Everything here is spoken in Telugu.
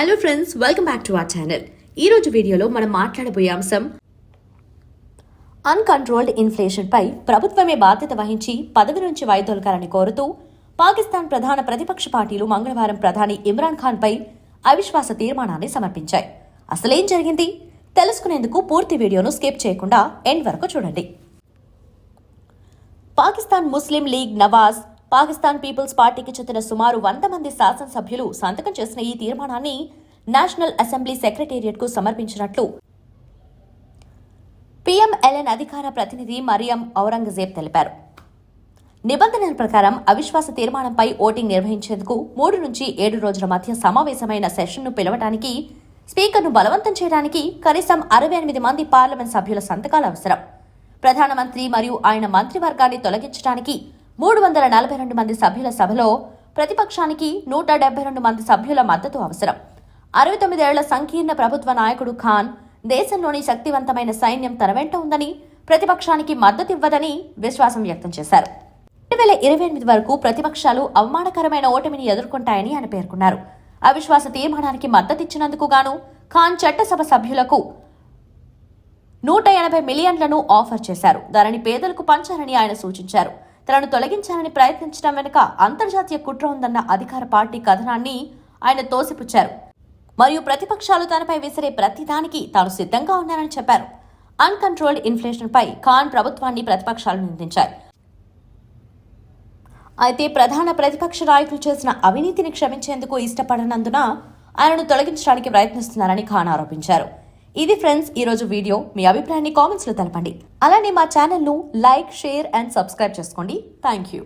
Hello friends welcome back to our channel ఈ రోజు వీడియోలో మనం మాట్లాడబోయే అంశం అన్కంట్రోల్డ్ ఇన్ఫ్లేషన్పై ప్రభుత్వమే బాధ్యత వహించి పదవి నుంచి వైదొలకాలని కోరుతూ పాకిస్తాన్ ప్రధాన ప్రతిపక్ష పార్టీలు మంగళవారం ప్రధాని ఇమ్రాన్ ఖాన్పై అవిశ్వాస తీర్మానాన్ని సమర్పించాయి. అసలేం జరిగింది? తెలుసుకునేందుకు పూర్తి వీడియోను స్కిప్ చేయకుండా ఎండ్ వరకు చూడండి. Pakistan Muslim League Nawaz Pakistan Peoples పార్టీకి చెందిన సుమారు వంద మంది శాసనసభ్యులు సంతకం చేసిన ఈ తీర్మానాన్ని నేషనల్ అసెంబ్లీ సెక్రటేరియట్కు సమర్పించినట్లు. పీఎంఎల్ఎన్ అధికార ప్రతినిధి మరియం ఔరంగజేబ్ తెలిపారు. నిబంధనల ప్రకారం అవిశ్వాస తీర్మానంపై ఓటింగ్ నిర్వహించేందుకు మూడు నుంచి ఏడు రోజుల మధ్య సమావేశమైన సెషన్ను పిలవడానికి స్పీకర్ను బలవంతం చేయడానికి కనీసం అరవై ఎనిమిది మంది పార్లమెంట్ సభ్యుల సంతకాలు అవసరం. ప్రధానమంత్రి మరియు ఆయన మంత్రివర్గాన్ని తొలగించడానికి మూడు వందల నలభై రెండు మంది సభ్యుల సభలో ప్రతిపక్షానికి నూట డెబ్బై రెండు మంది సభ్యుల మద్దతు అవసరం. అరవై తొమ్మిదేళ్ళ సంకీర్ణ ప్రభుత్వ నాయకుడు ఖాన్ దేశంలోని శక్తివంతమైన సైన్యం తన వెంట ఉందని ప్రతిపక్షానికి మద్దతు ఇవ్వదని విశ్వాసం వ్యక్తం చేశారు. రెండు వేల ఇరవై ఎనిమిది వరకు ప్రతిపక్షాలు అవమానకరమైన ఓటమిని ఎదుర్కొంటాయని ఆయన పేర్కొన్నారు. అవిశ్వాస తీర్మానానికి మద్దతిచ్చినందుకు గాను ఖాన్ చట్టసభ సభ్యులకు నూట ఎనభై మిలియన్లను ఆఫర్ చేశారు. దానిని పేదలకు పంచాలని ఆయన సూచించారు. తనను తొలగించాలని ప్రయత్నించడం వెనుక అంతర్జాతీయ కుట్ర ఉందన్న అధికార పార్టీ కథనాన్ని ఆయన తోసిపుచ్చారు. మరియు ప్రతిపక్షాలు తనపై విసిరే ప్రతిదానికి తాను సిద్ధంగా ఉన్నానని చెప్పారు. అన్కంట్రోల్డ్ ఇన్ఫ్లేషన్ పై ఖాన్ ప్రభుత్వాన్ని ప్రతిపక్షాలు నిందించాయి. అయితే ప్రధాన ప్రతిపక్ష నాయకులు చేసిన అవినీతిని క్షమించేందుకు ఇష్టపడనందున ఆయనను తొలగించడానికి ప్రయత్నిస్తున్నారని ఖాన్ ఆరోపించారు. ఇది ఫ్రెండ్స్ ఈ రోజు వీడియో. మీ అభిప్రాయాన్ని కామెంట్స్లో తెలపండి. అలానే మా ఛానల్ను లైక్ షేర్ అండ్ సబ్స్క్రైబ్ చేసుకోండి. Thank you